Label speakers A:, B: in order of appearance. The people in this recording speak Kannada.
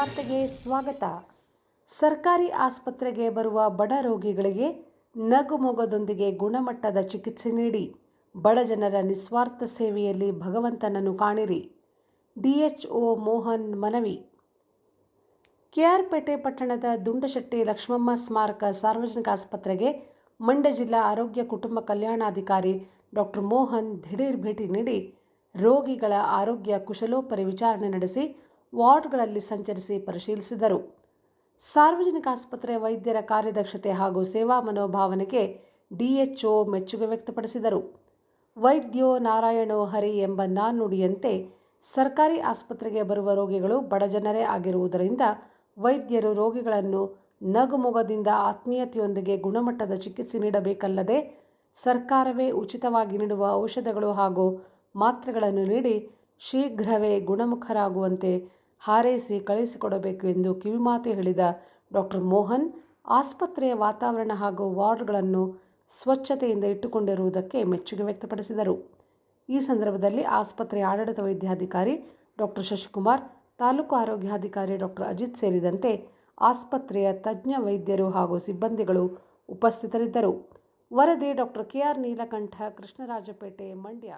A: ಸ್ವಾಗತ. ಸರ್ಕಾರಿ ಆಸ್ಪತ್ರೆಗೆ ಬರುವ ಬಡ ರೋಗಿಗಳಿಗೆ ನಗುಮೊಗದೊಂದಿಗೆ ಗುಣಮಟ್ಟದ ಚಿಕಿತ್ಸೆ ನೀಡಿ, ಬಡ ಜನರ ನಿಸ್ವಾರ್ಥ ಸೇವೆಯಲ್ಲಿ ಭಗವಂತನನ್ನು ಕಾಣಿರಿ. ಡಿಎಚ್ಒ ಮೋಹನ್ ಮನವಿ. ಕೆಆರ್ಪೇಟೆ ಪಟ್ಟಣದ ದುಂಡಶೆಟ್ಟಿ ಲಕ್ಷ್ಮಮ್ಮ ಸ್ಮಾರಕ ಸಾರ್ವಜನಿಕ ಆಸ್ಪತ್ರೆಗೆ ಮಂಡ್ಯ ಜಿಲ್ಲಾ ಆರೋಗ್ಯ ಕುಟುಂಬ ಕಲ್ಯಾಣಾಧಿಕಾರಿ ಡಾಕ್ಟರ್ ಮೋಹನ್ ದಿಢೀರ್ ಭೇಟಿ ನೀಡಿ, ರೋಗಿಗಳ ಆರೋಗ್ಯ ಕುಶಲೋಪರಿ ವಿಚಾರಣೆ ನಡೆಸಿ ವಾರ್ಡ್ಗಳಲ್ಲಿ ಸಂಚರಿಸಿ ಪರಿಶೀಲಿಸಿದರು. ಸಾರ್ವಜನಿಕ ಆಸ್ಪತ್ರೆ ವೈದ್ಯರ ಕಾರ್ಯದಕ್ಷತೆ ಹಾಗೂ ಸೇವಾ ಮನೋಭಾವನೆಗೆ ಡಿಎಚ್ಒ ಮೆಚ್ಚುಗೆ ವ್ಯಕ್ತಪಡಿಸಿದರು. ವೈದ್ಯೋ ನಾರಾಯಣೋ ಹರಿ ಎಂಬ ನಾನ್ನುಡಿಯಂತೆ ಸರ್ಕಾರಿ ಆಸ್ಪತ್ರೆಗೆ ಬರುವ ರೋಗಿಗಳು ಬಡಜನರೇ ಆಗಿರುವುದರಿಂದ ವೈದ್ಯರು ರೋಗಿಗಳನ್ನು ನಗುಮೊಗದಿಂದ ಆತ್ಮೀಯತೆಯೊಂದಿಗೆ ಗುಣಮಟ್ಟದ ಚಿಕಿತ್ಸೆ ನೀಡಬೇಕಲ್ಲದೆ ಸರ್ಕಾರವೇ ಉಚಿತವಾಗಿ ನೀಡುವ ಔಷಧಗಳು ಹಾಗೂ ಮಾತ್ರೆಗಳನ್ನು ನೀಡಿ ಶೀಘ್ರವೇ ಗುಣಮುಖರಾಗುವಂತೆ ಹಾರೈಸಿ ಕಳುಹಿಸಿಕೊಡಬೇಕು ಎಂದು ಕಿವಿಮಾತು ಹೇಳಿದ ಡಾಕ್ಟರ್ ಮೋಹನ್, ಆಸ್ಪತ್ರೆಯ ವಾತಾವರಣ ಹಾಗೂ ವಾರ್ಡ್ಗಳನ್ನು ಸ್ವಚ್ಛತೆಯಿಂದ ಇಟ್ಟುಕೊಂಡಿರುವುದಕ್ಕೆ ಮೆಚ್ಚುಗೆ ವ್ಯಕ್ತಪಡಿಸಿದರು. ಈ ಸಂದರ್ಭದಲ್ಲಿ ಆಸ್ಪತ್ರೆಯ ಆಡಳಿತ ವೈದ್ಯಾಧಿಕಾರಿ ಡಾಕ್ಟರ್ ಶಶಿಕುಮಾರ್, ತಾಲೂಕು ಆರೋಗ್ಯಾಧಿಕಾರಿ ಡಾಕ್ಟರ್ ಅಜಿತ್ ಸೇರಿದಂತೆ ಆಸ್ಪತ್ರೆಯ ತಜ್ಞ ವೈದ್ಯರು ಹಾಗೂ ಸಿಬ್ಬಂದಿಗಳು ಉಪಸ್ಥಿತರಿದ್ದರು. ವರದಿ doctor K R Neelakantha, Krishnarajpet, Mandya.